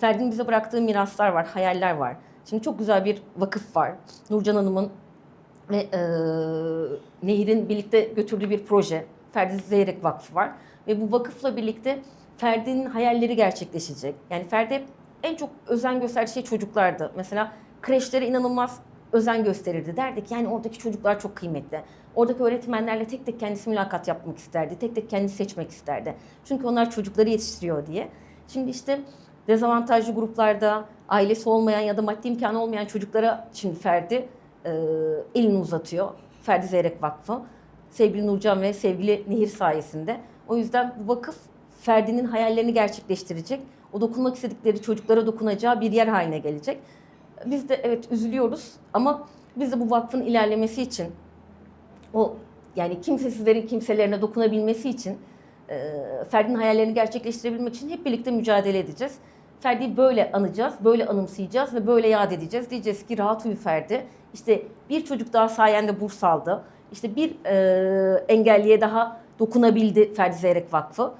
Ferdi'nin bize bıraktığı miraslar var, hayaller var. Şimdi çok güzel bir vakıf var. Nurcan Hanım'ın ve e, Nehir'in birlikte götürdüğü bir proje. Ferdi Zeyrek Vakfı var. Ve bu vakıfla birlikte Ferdi'nin hayalleri gerçekleşecek. Yani Ferdi en çok özen gösterdiği şey çocuklardı. Mesela kreşlere inanılmaz özen gösterirdi. Derdik yani oradaki çocuklar çok kıymetli. Oradaki öğretmenlerle tek tek kendisi mülakat yapmak isterdi. Tek tek kendisi seçmek isterdi. Çünkü onlar çocukları yetiştiriyor diye. Şimdi işte dezavantajlı gruplarda ailesi olmayan ya da maddi imkanı olmayan çocuklara şimdi Ferdi e, elini uzatıyor. Ferdi Zeyrek Vakfı. Sevgili Nurcan ve sevgili Nehir sayesinde. O yüzden bu vakıf Ferdi'nin hayallerini gerçekleştirecek. O dokunmak istedikleri çocuklara dokunacağı bir yer haline gelecek. Biz de evet üzülüyoruz ama biz de bu vakfın ilerlemesi için o yani kimsesizlerin kimselerine dokunabilmesi için Ferdi'nin hayallerini gerçekleştirebilmek için hep birlikte mücadele edeceğiz. Ferdi'yi böyle anacağız, böyle anımsayacağız ve böyle yad edeceğiz. Diyeceğiz ki rahat uyu Ferdi. İşte bir çocuk daha sayende burs aldı. İşte bir e, engelliye daha dokunabildi Ferdi Zeyrek Vakfı.